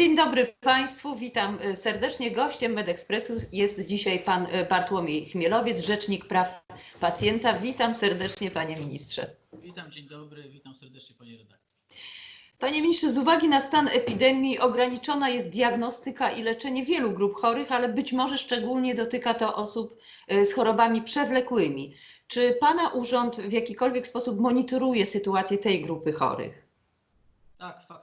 Dzień dobry Państwu, witam e, serdecznie. Gościem MedEkspresu jest dzisiaj pan e, Bartłomiej Chmielowiec, Rzecznik Praw Pacjenta. Witam serdecznie Panie Ministrze. Witam, dzień dobry, witam serdecznie Panie redaktor. Panie Ministrze, z uwagi na stan epidemii ograniczona jest diagnostyka i leczenie wielu grup chorych, ale być może szczególnie dotyka to osób e, z chorobami przewlekłymi. Czy Pana urząd w jakikolwiek sposób monitoruje sytuację tej grupy chorych?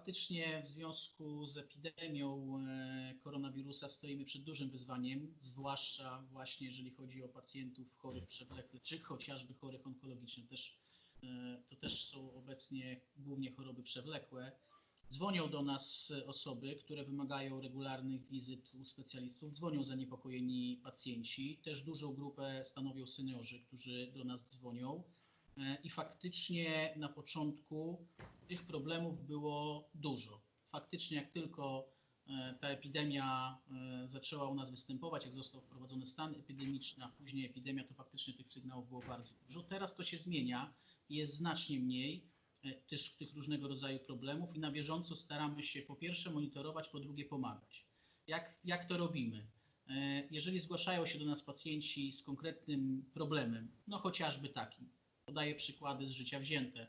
Faktycznie w związku z epidemią e, koronawirusa stoimy przed dużym wyzwaniem, zwłaszcza właśnie jeżeli chodzi o pacjentów chorych przewlekle, czy chociażby chorych onkologicznych. Też, e, to też są obecnie głównie choroby przewlekłe. Dzwonią do nas osoby, które wymagają regularnych wizyt u specjalistów, dzwonią zaniepokojeni pacjenci. Też dużą grupę stanowią seniorzy, którzy do nas dzwonią. E, I faktycznie na początku tych problemów było dużo. Faktycznie, jak tylko e, ta epidemia e, zaczęła u nas występować, jak został wprowadzony stan epidemiczny, a później epidemia, to faktycznie tych sygnałów było bardzo dużo. Teraz to się zmienia jest znacznie mniej e, też tych różnego rodzaju problemów i na bieżąco staramy się po pierwsze monitorować, po drugie pomagać. Jak, jak to robimy? Jeżeli zgłaszają się do nas pacjenci z konkretnym problemem, no chociażby takim, podaję przykłady z życia wzięte,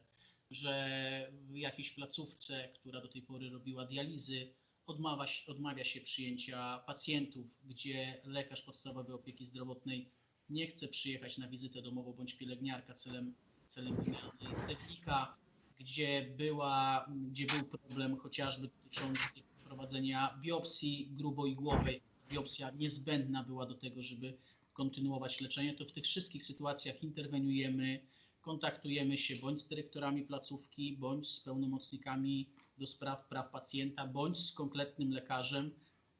że w jakiejś placówce, która do tej pory robiła dializy, odmawia odmawia się przyjęcia pacjentów, gdzie lekarz podstawowej opieki zdrowotnej nie chce przyjechać na wizytę domową bądź pielęgniarka celem, celem technika, gdzie, była, gdzie był problem chociażby dotyczący prowadzenia biopsji gruboigłowej. Biopsja niezbędna była do tego, żeby kontynuować leczenie, to w tych wszystkich sytuacjach interweniujemy, kontaktujemy się bądź z dyrektorami placówki, bądź z pełnomocnikami do spraw praw pacjenta, bądź z konkretnym lekarzem.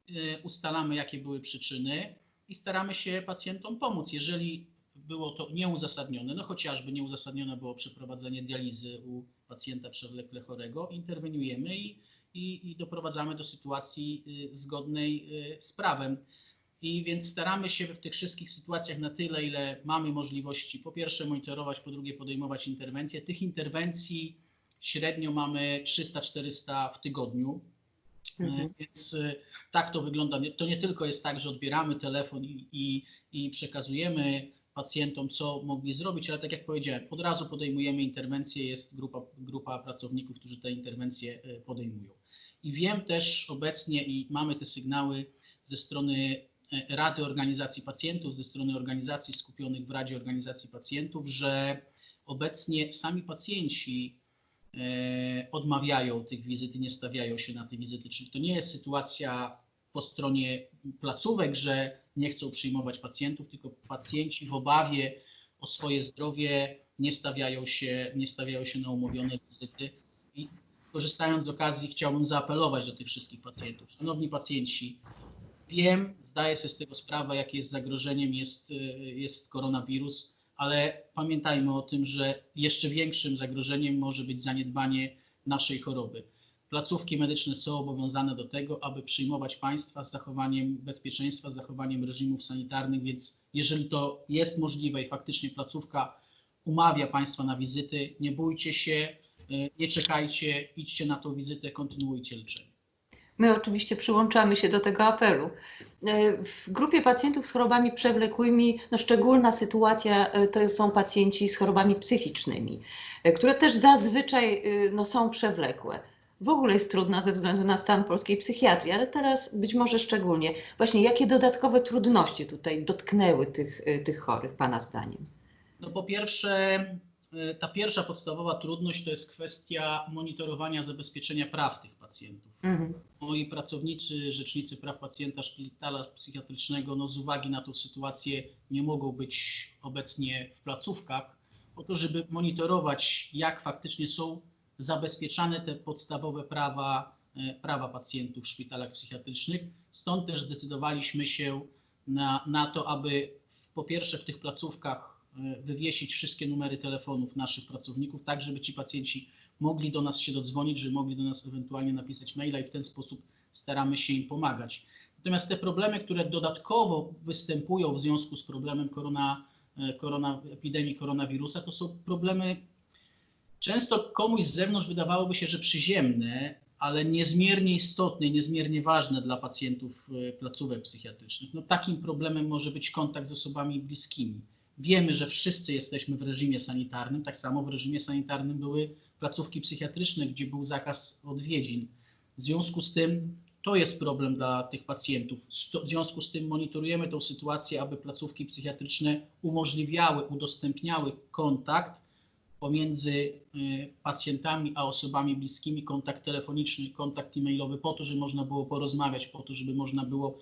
Yy, Ustalamy, jakie były przyczyny i staramy się pacjentom pomóc. Jeżeli było to nieuzasadnione, no chociażby nieuzasadnione było przeprowadzenie dializy u pacjenta przewlekle chorego, interweniujemy i, i, i doprowadzamy do sytuacji yy, zgodnej yy, z prawem. I więc staramy się w tych wszystkich sytuacjach na tyle, ile mamy możliwości, po pierwsze monitorować, po drugie podejmować interwencje. Tych interwencji średnio mamy 300-400 w tygodniu. Mhm. E, Więc e, tak to wygląda. To nie tylko jest tak, że odbieramy telefon i, i, i przekazujemy pacjentom, co mogli zrobić, ale tak jak powiedziałem, od razu podejmujemy interwencje, jest grupa, grupa pracowników, którzy te interwencje e, podejmują. I wiem też obecnie i mamy te sygnały ze strony Rady Organizacji Pacjentów, ze strony organizacji skupionych w Radzie Organizacji Pacjentów, że obecnie sami pacjenci e, odmawiają tych wizyt nie stawiają się na te wizyty. Czyli to nie jest sytuacja po stronie placówek, że nie chcą przyjmować pacjentów, tylko pacjenci w obawie o swoje zdrowie nie stawiają się, nie stawiają się na umówione wizyty. I korzystając z okazji chciałbym zaapelować do tych wszystkich pacjentów. Szanowni pacjenci, wiem, zdaję sobie z tego sprawę, jakie jest zagrożeniem jest, y, jest koronawirus, ale pamiętajmy o tym, że jeszcze większym zagrożeniem może być zaniedbanie naszej choroby. Placówki medyczne są obowiązane do tego, aby przyjmować państwa z zachowaniem bezpieczeństwa, z zachowaniem reżimów sanitarnych, więc jeżeli to jest możliwe i faktycznie placówka umawia państwa na wizyty, nie bójcie się, y, nie czekajcie, idźcie na tą wizytę, kontynuujcie leczenie. My oczywiście przyłączamy się do tego apelu. E, W grupie pacjentów z chorobami przewlekłymi no szczególna sytuacja e, to są pacjenci z chorobami psychicznymi, e, które też zazwyczaj no, są przewlekłe. W ogóle jest trudna ze względu na stan polskiej psychiatrii, ale teraz być może szczególnie. Właśnie jakie dodatkowe trudności tutaj dotknęły tych, tych chorych Pana zdaniem? No po pierwsze, ta pierwsza podstawowa trudność to jest kwestia monitorowania zabezpieczenia praw tych pacjentów. Mhm. Moi pracownicy, rzecznicy praw pacjenta szpitala psychiatrycznego, no z uwagi na tą sytuację nie mogą być obecnie w placówkach, po to, żeby monitorować, jak faktycznie są zabezpieczane te podstawowe prawa, e, prawa pacjentów w szpitalach psychiatrycznych. Stąd też zdecydowaliśmy się na, na to, aby po pierwsze w tych placówkach e, wywiesić wszystkie numery telefonów naszych pracowników, tak żeby ci pacjenci mogli do nas się dodzwonić, żeby mogli do nas ewentualnie napisać maila i w ten sposób staramy się im pomagać. Natomiast te problemy, które dodatkowo występują w związku z problemem korona, e, korona, epidemii koronawirusa, to są problemy często komuś z zewnątrz wydawałoby się, że przyziemne, ale niezmiernie istotne i niezmiernie ważne dla pacjentów e, placówek psychiatrycznych. No, takim problemem może być kontakt z osobami bliskimi. Wiemy, że wszyscy jesteśmy w reżimie sanitarnym, tak samo w reżimie sanitarnym były placówki psychiatryczne, gdzie był zakaz odwiedzin. W związku z tym to jest problem dla tych pacjentów. W związku z tym monitorujemy tę sytuację, aby placówki psychiatryczne umożliwiały, udostępniały kontakt pomiędzy y, pacjentami a osobami bliskimi, kontakt telefoniczny, kontakt e-mailowy, po to, żeby można było porozmawiać, po to, żeby można było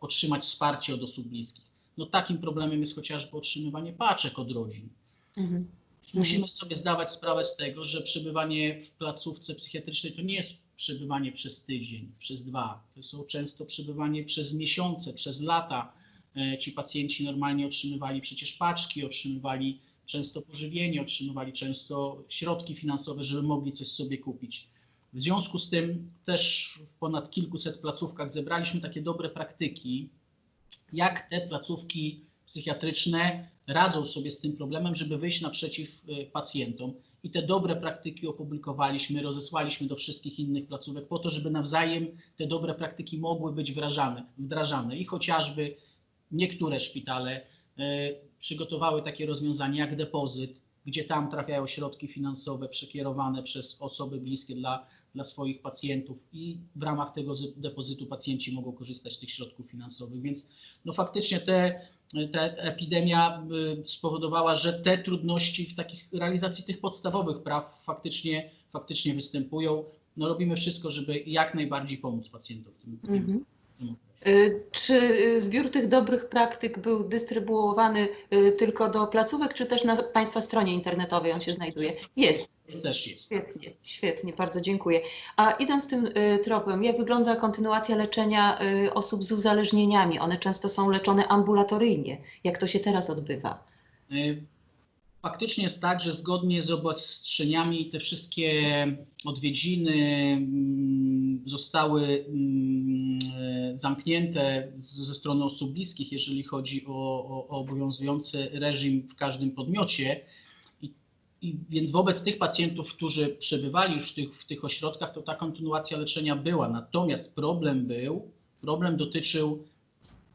otrzymać wsparcie od osób bliskich. No takim problemem jest chociażby otrzymywanie paczek od rodzin. Mhm. Musimy sobie zdawać sprawę z tego, że przebywanie w placówce psychiatrycznej to nie jest przebywanie przez tydzień, przez dwa. To są często przebywanie przez miesiące, przez lata. E, Ci pacjenci normalnie otrzymywali przecież paczki, otrzymywali często pożywienie, otrzymywali często środki finansowe, żeby mogli coś sobie kupić. W związku z tym też w ponad kilkuset placówkach zebraliśmy takie dobre praktyki, jak te placówki psychiatryczne radzą sobie z tym problemem, żeby wyjść naprzeciw y, pacjentom. I te dobre praktyki opublikowaliśmy, rozesłaliśmy do wszystkich innych placówek po to, żeby nawzajem te dobre praktyki mogły być wdrażane. wdrażane. I chociażby niektóre szpitale y, przygotowały takie rozwiązanie jak depozyt, gdzie tam trafiają środki finansowe przekierowane przez osoby bliskie dla, dla swoich pacjentów i w ramach tego depozytu pacjenci mogą korzystać z tych środków finansowych. Więc no faktycznie te, ta epidemia y, spowodowała, że te trudności w takich realizacji tych podstawowych praw faktycznie, faktycznie występują. No robimy wszystko, żeby jak najbardziej pomóc pacjentom w tym, Mhm. Y, Czy y, zbiór tych dobrych praktyk był dystrybuowany y, tylko do placówek, czy też na Państwa stronie internetowej on się znajduje? Jest. Też jest. Świetnie, świetnie, bardzo dziękuję. A idąc tym tropem, jak wygląda kontynuacja leczenia osób z uzależnieniami? One często są leczone ambulatoryjnie. Jak to się teraz odbywa? Faktycznie jest tak, że zgodnie z obostrzeniami te wszystkie odwiedziny mm, zostały mm, zamknięte ze strony osób bliskich, jeżeli chodzi o, o, o obowiązujący reżim w każdym podmiocie. I, i więc wobec tych pacjentów, którzy przebywali już w tych, w tych ośrodkach, to ta kontynuacja leczenia była. Natomiast problem był, problem dotyczył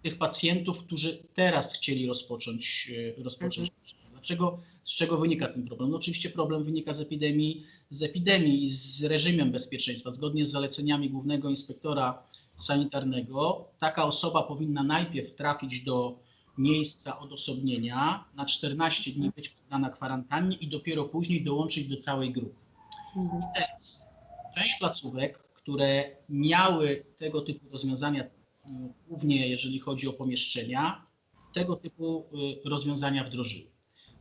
tych pacjentów, którzy teraz chcieli rozpocząć, e, rozpocząć leczenie. Dlaczego, z czego wynika ten problem? No oczywiście problem wynika z epidemii, z epidemii i z reżimem bezpieczeństwa. Zgodnie z zaleceniami głównego inspektora sanitarnego, taka osoba powinna najpierw trafić do miejsca odosobnienia, na 14 dni być poddana kwarantannie i dopiero później dołączyć do całej grupy. Mhm. Teraz część placówek, które miały tego typu rozwiązania, głównie jeżeli chodzi o pomieszczenia, tego typu y, rozwiązania wdrożyły.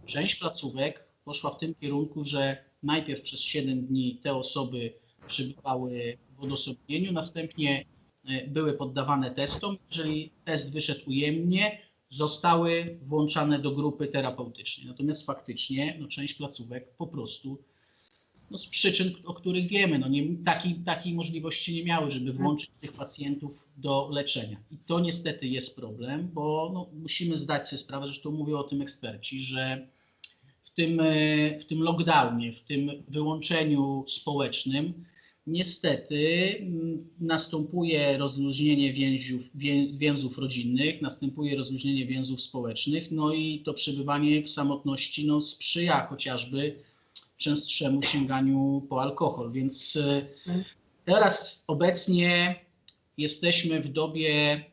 Część placówek poszła w tym kierunku, że najpierw przez 7 dni te osoby przebywały w odosobnieniu, następnie y, były poddawane testom. Jeżeli test wyszedł ujemnie, zostały włączane do grupy terapeutycznej. Natomiast faktycznie no, część placówek po prostu no, z przyczyn, o których wiemy, no nie, takiej, takiej możliwości nie miały, żeby włączyć tych pacjentów do leczenia. I to niestety jest problem, bo no, musimy zdać sobie sprawę, zresztą mówią o tym eksperci, że w tym, e, w tym lockdownie, w tym wyłączeniu społecznym, niestety mm, następuje rozluźnienie więziów, wię, więzów rodzinnych, następuje rozluźnienie więzów społecznych, no i to przebywanie w samotności no, sprzyja chociażby częstszemu sięganiu po alkohol. Więc e, teraz obecnie jesteśmy w dobie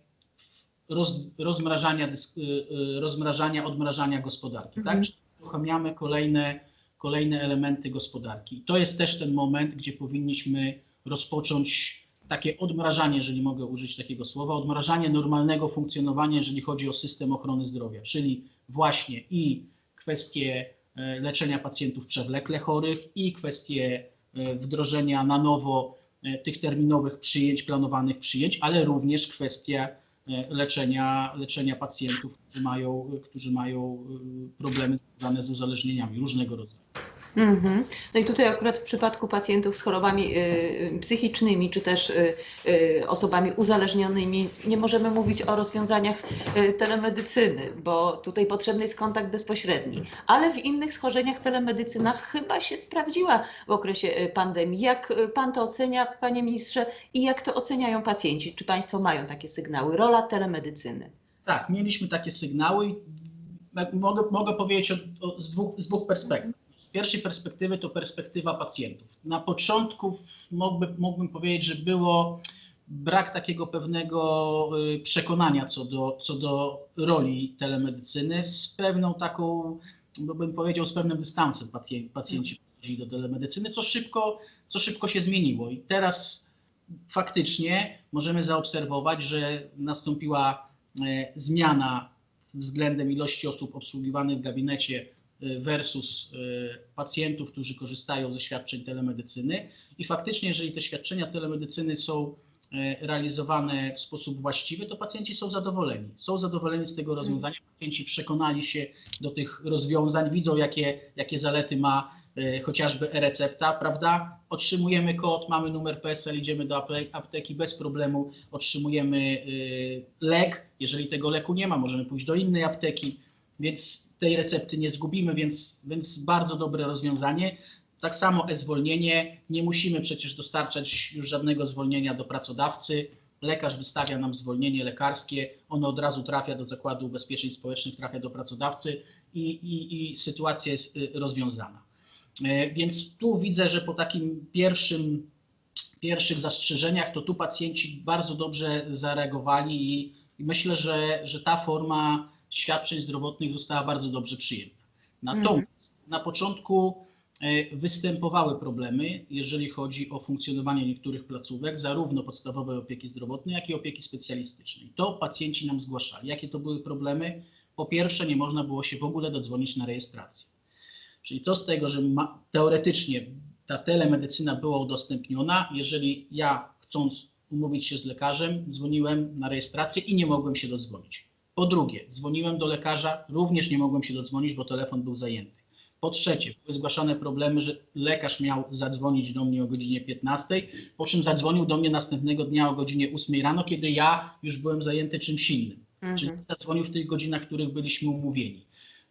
roz, rozmrażania, y, rozmrażania, odmrażania gospodarki. Mhm. Tak? Uruchamiamy kolejne, kolejne elementy gospodarki. I to jest też ten moment, gdzie powinniśmy rozpocząć takie odmrażanie, jeżeli mogę użyć takiego słowa, odmrażanie normalnego funkcjonowania, jeżeli chodzi o system ochrony zdrowia, czyli właśnie i kwestie e, leczenia pacjentów przewlekle chorych i kwestie e, wdrożenia na nowo e, tych terminowych przyjęć, planowanych przyjęć, ale również kwestia leczenia, leczenia pacjentów, którzy mają, którzy mają e, problemy związane z uzależnieniami różnego rodzaju. Mhm. No i tutaj akurat w przypadku pacjentów z chorobami y, psychicznymi, czy też y, y, osobami uzależnionymi, nie możemy mówić o rozwiązaniach y, telemedycyny, bo tutaj potrzebny jest kontakt bezpośredni. Ale w innych schorzeniach telemedycyna chyba się sprawdziła w okresie y, pandemii. Jak y, Pan to ocenia, Panie Ministrze, i jak to oceniają pacjenci? Czy Państwo mają takie sygnały? Rola telemedycyny. Tak, mieliśmy takie sygnały. Mogę, mogę powiedzieć o, o, z, dwóch, z dwóch perspektyw. Pierwszej perspektywy to perspektywa pacjentów. Na początku mógłby, mógłbym powiedzieć, że było brak takiego pewnego y, przekonania co do, co do roli telemedycyny z pewną taką, bym powiedział, z pewnym dystansem pacjenci, pacjenci podchodzili do telemedycyny, co szybko, co szybko się zmieniło. I teraz faktycznie możemy zaobserwować, że nastąpiła e, zmiana względem ilości osób obsługiwanych w gabinecie versus e, pacjentów, którzy korzystają ze świadczeń telemedycyny. I faktycznie, jeżeli te świadczenia telemedycyny są e, realizowane w sposób właściwy, to pacjenci są zadowoleni. Są zadowoleni z tego rozwiązania. Pacjenci przekonali się do tych rozwiązań, widzą, jakie, jakie zalety ma chociażby e-recepta, prawda? Otrzymujemy kod, mamy numer PESEL, idziemy do apteki bez problemu, otrzymujemy y, lek. Jeżeli tego leku nie ma, możemy pójść do innej apteki, więc tej recepty nie zgubimy, więc, więc bardzo dobre rozwiązanie. Tak samo e-zwolnienie, nie musimy przecież dostarczać już żadnego zwolnienia do pracodawcy. Lekarz wystawia nam zwolnienie lekarskie, ono od razu trafia do Zakładu Ubezpieczeń Społecznych, trafia do pracodawcy i, i, i sytuacja jest y, rozwiązana. E, Więc tu widzę, że po takim pierwszym, pierwszych zastrzeżeniach, to tu pacjenci bardzo dobrze zareagowali i, myślę, że, że ta forma świadczeń zdrowotnych została bardzo dobrze przyjęta. Natomiast na początku e, występowały problemy, jeżeli chodzi o funkcjonowanie niektórych placówek, zarówno podstawowej opieki zdrowotnej, jak i opieki specjalistycznej. To pacjenci nam zgłaszali. Jakie to były problemy? Po pierwsze, nie można było się w ogóle dodzwonić na rejestrację. Czyli co z tego, że ma, teoretycznie ta telemedycyna była udostępniona, jeżeli ja chcąc umówić się z lekarzem, dzwoniłem na rejestrację i nie mogłem się dodzwonić. Po drugie, dzwoniłem do lekarza, również nie mogłem się dodzwonić, bo telefon był zajęty. Po trzecie, były zgłaszane problemy, że lekarz miał zadzwonić do mnie o godzinie 15, po czym zadzwonił do mnie następnego dnia o godzinie 8 rano, kiedy ja już byłem zajęty czymś innym. Czyli Mhm. zadzwonił w tych godzinach, w których byliśmy umówieni.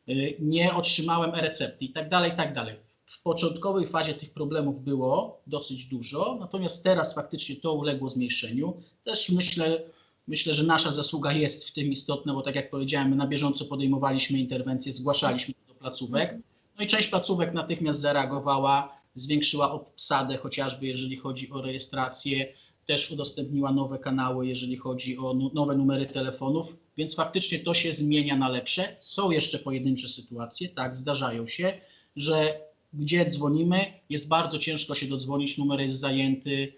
Y, Nie otrzymałem e-recepty i tak dalej, i tak dalej. W początkowej fazie tych problemów było dosyć dużo, natomiast teraz faktycznie to uległo zmniejszeniu. Też myślę, myślę, że nasza zasługa jest w tym istotna, bo tak jak powiedziałem, my na bieżąco podejmowaliśmy interwencje, zgłaszaliśmy do placówek. No i część placówek natychmiast zareagowała, zwiększyła obsadę, chociażby jeżeli chodzi o rejestrację, też udostępniła nowe kanały, jeżeli chodzi o nowe numery telefonów, więc faktycznie to się zmienia na lepsze. Są jeszcze pojedyncze sytuacje, tak, zdarzają się, że gdzie dzwonimy, jest bardzo ciężko się dodzwonić, numer jest zajęty,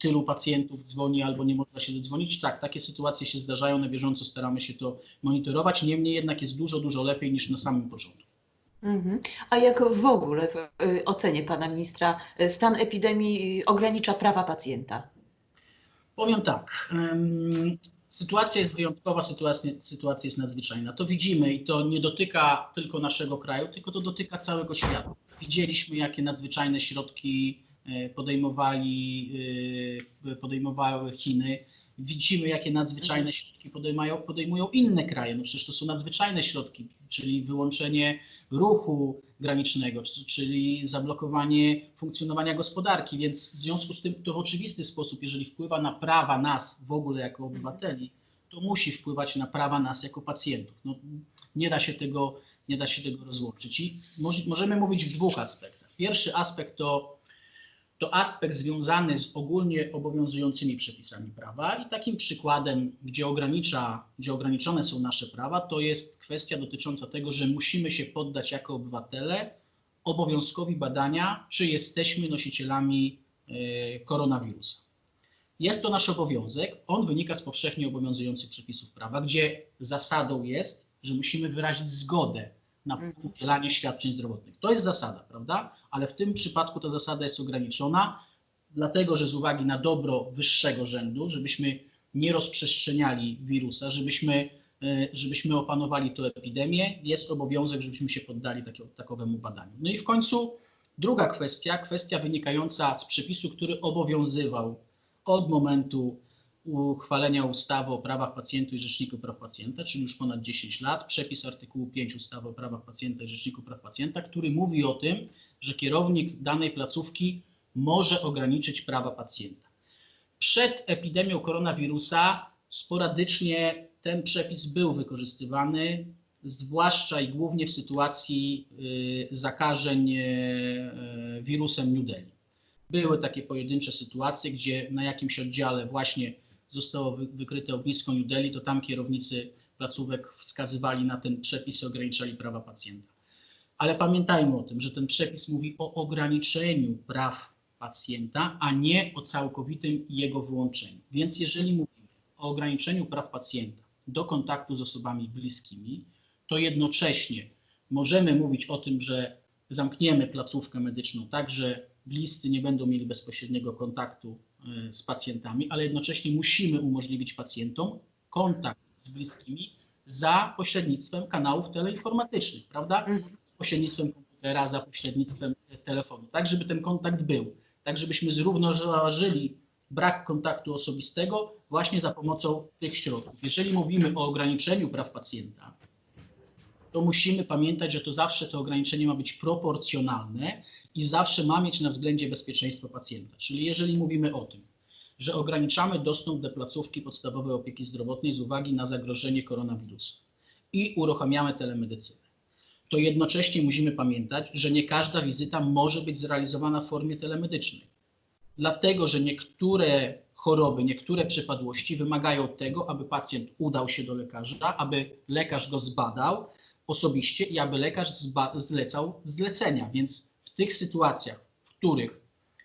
tylu pacjentów dzwoni albo nie można się dodzwonić. Tak, takie sytuacje się zdarzają, na bieżąco staramy się to monitorować, niemniej jednak jest dużo, dużo lepiej niż na samym początku. Mhm. A jak w ogóle w y, ocenie pana ministra y, stan epidemii y, ogranicza prawa pacjenta? Powiem tak. Sytuacja jest wyjątkowa, sytuacja, sytuacja jest nadzwyczajna. To widzimy i to nie dotyka tylko naszego kraju, tylko to dotyka całego świata. Widzieliśmy, jakie nadzwyczajne środki podejmowali, e, podejmowały Chiny. Widzimy, jakie nadzwyczajne środki podejmują, podejmują inne kraje. No przecież to są nadzwyczajne środki, czyli wyłączenie ruchu granicznego, czy- czyli zablokowanie funkcjonowania gospodarki, więc w związku z tym to w oczywisty sposób, jeżeli wpływa na prawa nas w ogóle jako obywateli, to musi wpływać na prawa nas jako pacjentów. No, nie, da się tego, nie da się tego rozłączyć. I moż, możemy mówić w dwóch aspektach. Pierwszy aspekt to, to aspekt związany z ogólnie obowiązującymi przepisami prawa i takim przykładem, gdzie, ogranicza, gdzie ograniczone są nasze prawa, to jest kwestia dotycząca tego, że musimy się poddać jako obywatele obowiązkowi badania, czy jesteśmy nosicielami e, koronawirusa. Jest to nasz obowiązek, on wynika z powszechnie obowiązujących przepisów prawa, gdzie zasadą jest, że musimy wyrazić zgodę na Mhm. udzielanie świadczeń zdrowotnych. To jest zasada, prawda? Ale w tym przypadku ta zasada jest ograniczona, dlatego że z uwagi na dobro wyższego rzędu, żebyśmy nie rozprzestrzeniali wirusa, żebyśmy, e, żebyśmy opanowali tę epidemię, jest obowiązek, żebyśmy się poddali takiego, takowemu badaniu. No i w końcu Druga kwestia, kwestia wynikająca z przepisu, który obowiązywał od momentu uchwalenia ustawy o prawach pacjenta i Rzeczniku Praw Pacjenta, czyli już ponad 10 lat, przepis artykułu 5 ustawy o prawach pacjenta i Rzeczniku Praw Pacjenta, który mówi o tym, że kierownik danej placówki może ograniczyć prawa pacjenta. Przed epidemią koronawirusa sporadycznie ten przepis był wykorzystywany, zwłaszcza i głównie w sytuacji y, zakażeń y, wirusem New Delhi. Były takie pojedyncze sytuacje, gdzie na jakimś oddziale właśnie zostało wy- wykryte ognisko New Delhi, to tam kierownicy placówek wskazywali na ten przepis i ograniczali prawa pacjenta. Ale pamiętajmy o tym, że ten przepis mówi o ograniczeniu praw pacjenta, a nie o całkowitym jego wyłączeniu. Więc jeżeli mówimy o ograniczeniu praw pacjenta do kontaktu z osobami bliskimi, to jednocześnie możemy mówić o tym, że zamkniemy placówkę medyczną tak, że bliscy nie będą mieli bezpośredniego kontaktu z pacjentami, ale jednocześnie musimy umożliwić pacjentom kontakt z bliskimi za pośrednictwem kanałów teleinformatycznych, prawda? Mhm. Za pośrednictwem komputera, za pośrednictwem telefonu, tak żeby ten kontakt był, tak żebyśmy zrównoważyli brak kontaktu osobistego właśnie za pomocą tych środków. Jeżeli mówimy o ograniczeniu praw pacjenta, to musimy pamiętać, że to zawsze to ograniczenie ma być proporcjonalne i zawsze ma mieć na względzie bezpieczeństwo pacjenta. Czyli jeżeli mówimy o tym, że ograniczamy dostęp do placówki podstawowej opieki zdrowotnej z uwagi na zagrożenie koronawirusem i uruchamiamy telemedycynę, to jednocześnie musimy pamiętać, że nie każda wizyta może być zrealizowana w formie telemedycznej. Dlatego, że niektóre choroby, niektóre przypadłości wymagają tego, aby pacjent udał się do lekarza, aby lekarz go zbadał osobiście i aby lekarz zlecał zlecenia. Więc tych sytuacjach, w których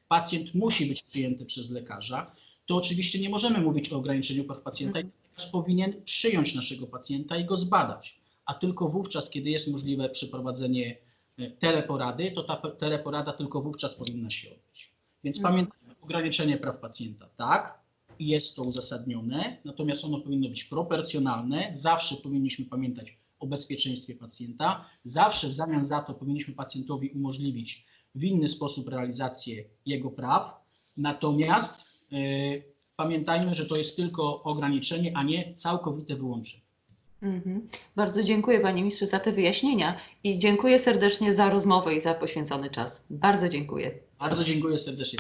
pacjent musi być przyjęty przez lekarza, to oczywiście nie możemy mówić o ograniczeniu praw pacjenta i lekarz powinien przyjąć naszego pacjenta i go zbadać. A tylko wówczas, kiedy jest możliwe przeprowadzenie e, teleporady, to ta teleporada tylko wówczas powinna się odbyć. Więc Mhm. pamiętajmy, ograniczenie praw pacjenta tak, jest to uzasadnione, natomiast ono powinno być proporcjonalne. Zawsze powinniśmy pamiętać o bezpieczeństwie pacjenta. Zawsze w zamian za to powinniśmy pacjentowi umożliwić w inny sposób realizację jego praw. Natomiast y, pamiętajmy, że to jest tylko ograniczenie, a nie całkowite wyłączenie. Mhm. Bardzo dziękuję Panie Ministrze za te wyjaśnienia i dziękuję serdecznie za rozmowę i za poświęcony czas. Bardzo dziękuję. Bardzo dziękuję serdecznie.